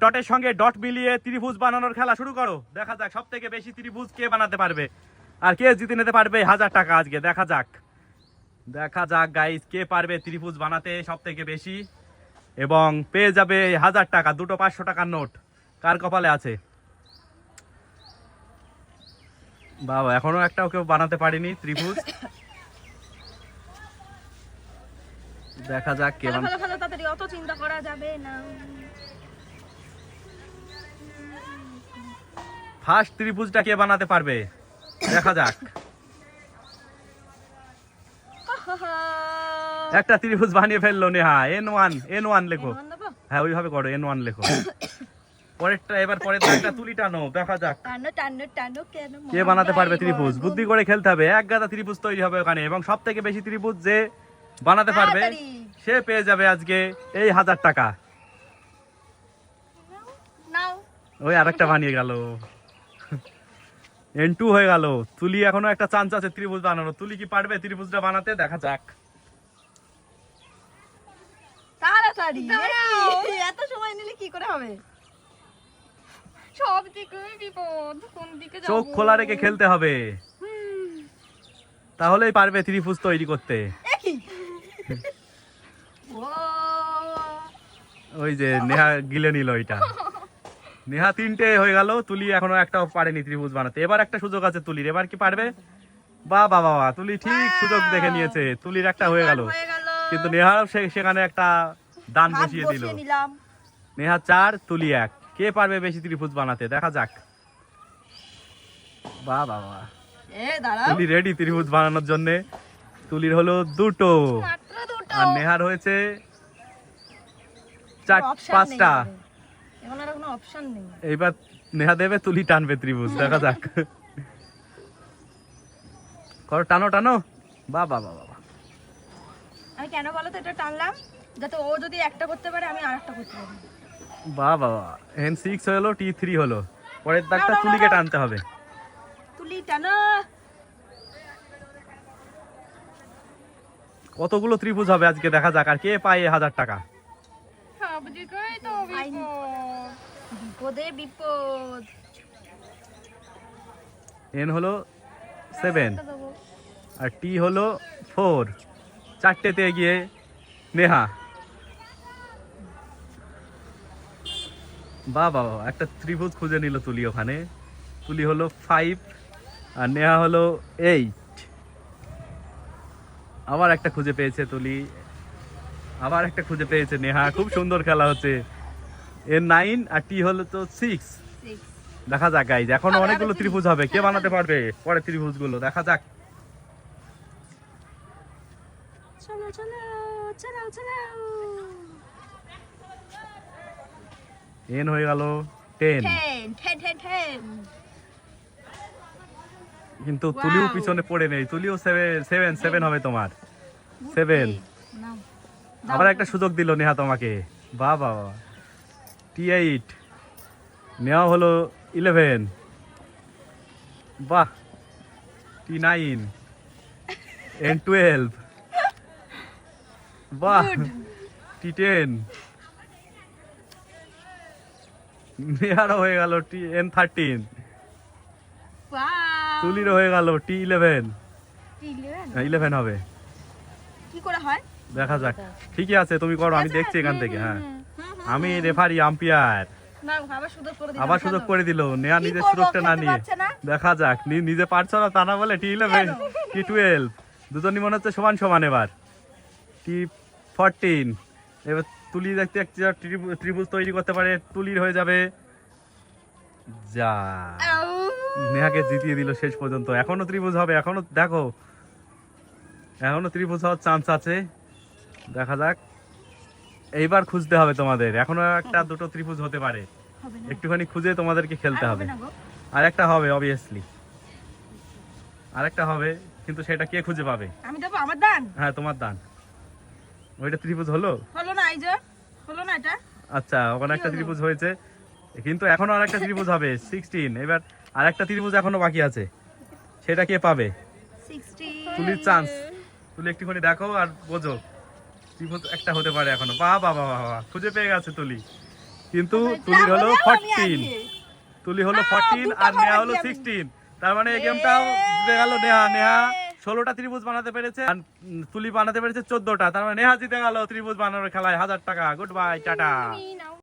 ডটের সঙ্গে ডট মিলিয়ে ত্রিভুজ বানানোর খেলা শুরু করো। দেখা যাক সব থেকে বেশি ত্রিভুজ কে বানাতে পারবে। আর কে জিতে নিতে পারবে? হাজার টাকা আজকে। দেখা যাক। দেখা যাক গাইজ কে পারবে ত্রিভুজ বানাতে সব থেকে বেশি। এবং পেয়ে যাবে হাজার টাকা দুটো পাঁচশো টাকার নোট। কার কপালে আছে? বাবা এখনও একটাও কেউ বানাতে পারেনি ত্রিভুজ। দেখা যাক কে অত চিন্তা করা যাবে না। ফার্স্ট ত্রিভুজটা কে বানাতে পারবে? দেখা যাক। একটা ত্রিভুজ বানিয়ে ফেলল Neha. N one N one লেখো। হ্যাঁ ওইভাবে করো এন ওয়ান লেখো। পরেরটা এবার পরের দাগটা তুলি টানো দেখা যাক। কে বানাতে পারবে ত্রিভুজ? বুদ্ধি করে খেলতে হবে। এক গাদা ত্রিভুজ তৈরি হবে ওখানে এবং সব থেকে বেশি ত্রিভুজ যে বানাতে পারবে সে পেয়ে যাবে আজকে এই হাজার টাকা। ওই আরেকটা বানিয়ে গেল। এন টু হয়ে গেল। তুলি এখনও একটা চান্স আছে ত্রিভুজ বানানো তুলি কি পারবে ত্রিভুজটা বানাতে? দেখা যাক। তাড়াতাড়ি এত সময় নিলে কি করে হবে? সব দিকে বিপদ কোন দিকে যাব? চোখ খোলা রেখে খেলতে হবে। তাহলেই পারবে ত্রিভুজ তৈরি করতে। ওই যে নেহা গিলে নিল ওইটা। নেহা তিনটে হয়ে গেল তুলি এখনও একটাও পারেনি ত্রিভুজ বানাতে। এবার একটা সুযোগ আছে তুলির এবার কি পারবে? বা বা বাবা তুলি ঠিক সুযোগ দেখে নিয়েছে তুলির একটা হয়ে গেল। কিন্তু নেহাও সে- সেখানে একটা দান বসিয়ে দিল। নেহা চার তুলি এক। কে পারবে বেশি ত্রিভুজ বানাতে? দেখা যাক। বা বাবা তুলি রেডি ত্রিভুজ বানানোর জন্য। তুলির হলো দুটো। আর নেহার হয়েছে চার পাঁচটা। এখানে। আর কোনো অপশন নেই। এইবার নেহা দেবে তুলি টানবে ত্রিভুজ দেখা যাক। করো টানো টানো। বা বা বা বাবা আমি কেন বলো তো এটা টানলাম যাতে ও যদি একটা করতে পারে আমি আরেকটা করতে পারি। বা বাবা এন সিক্স হলো টি থ্রি হলো। পরের দাগটা তুলিকে টানতে হবে। তুলি টানো। কতগুলো ত্রিভুজ হবে আজকে? দেখা যাক আর কে পায় হাজার টাকা? সব দিকেই তো বিপদ। বিপদে এন হলো সেভেন আর টি হলো ফোর চারটেতে এগিয়ে নেহা। বা বাবা, একটা ত্রিভুজ খুঁজে নিল তুলি ওখানে। তুলি হলো ফাইভ আর নেহা হলো এইট আবার একটা খুঁজে পেয়েছে তুলি। আবার একটা খুঁজে পেয়েছে নেহা। খুব সুন্দর খেলা হচ্ছে। এর নাইন আর টি হলো তো সিক্স দেখা যাক গাইজ এখনও অনেকগুলো ত্রিভুজ হবে। কে বানাতে পারবে পরে ত্রিভুজগুলো? দেখা যাক। চলো চলো চলো চলো। এন হয়ে গেল টেন কিন্তু তুলিও পিছনে পড়ে নেই। তুলিও সেভেন সেভেন সেভেন হবে তোমার। সেভেন আবার একটা সুযোগ দিল নেহা তোমাকে। বা বাবা টি এইট নেওয়া হলো ইলেভেন বাহ টি নাইন এন টুয়েলভ বাহ টি টেন নেহারও হয়ে গেল টি এন থার্টিন. তুলিরও হয়ে গেল টি ইলেভেন ইলেভেন হবে। কি করে হয়? দেখা যাক। ঠিকই আছে তুমি করো আমি দেখছি এখান থেকে হ্যাঁ। আমি রেফারি আম্পায়ার আবার সুযোগ করে দিল নেয়া নিজের সুযোগটা না নিয়ে। দেখা যাক নিজে পারছ না তা না বলে টি ইলেভেন টি টুয়েলভ দুজনই মনে হচ্ছে সমান সমান এবার। টি ফরটিন এবার তুলি দেখতে যা ত্রিভুজ তৈরি করতে পারে তুলির হয়ে যাবে। যা। নেহাকে জিতিয়ে দিল শেষ পর্যন্ত। এখনও ত্রিভুজ হবে এখনও দেখো। এখনও ত্রিভুজ হওয়ার চান্স আছে। দেখা যাক। এইবার খুঁজতে হবে তোমাদের। এখনও একটা দুটো ত্রিভুজ হতে পারে। একটুখানি খুঁজে তোমাদেরকে খেলতে হবে। আর একটা হবে অবভিয়াসলি আর একটা হবে কিন্তু সেটা কে খুঁজে পাবে? আমি দেবো আমার দান? হ্যাঁ তোমার দান। ওইটা ত্রিভুজ হলো? হলো না এই যে। হলো না এটা? আচ্ছা ওখানে একটা ত্রিভুজ হয়েছে। কিন্তু এখনও আর একটা ত্রিভুজ হবে সিক্সটিন এবার আর একটা ত্রিভুজ এখনও বাকি আছে। সেটা কে পাবে? সিক্সটি তুলির চান্স তুলি একটুখানি দেখো আর বোঝো। ত্রিভুজ একটা হতে পারে এখনও। বাহ বা বা বাহ, বাহ। খুঁজে পেয়ে গেছে তুলি। কিন্তু তুলির হলো না, আমি ফোরটিন। তুলি হলো ফর্টিন আর নেহা হলো সিক্সটিন তার মানে এই গেমটাও জিতে গেল নেহা। নেহা ষোলোটা ত্রিভুজ বানাতে পেরেছে আর তুলি বানাতে পেরেছে চোদ্দটা। তার মানে নেহা জিতে গেল ত্রিভুজ বানানোর খেলায়। হাজার টাকা। Good bye tata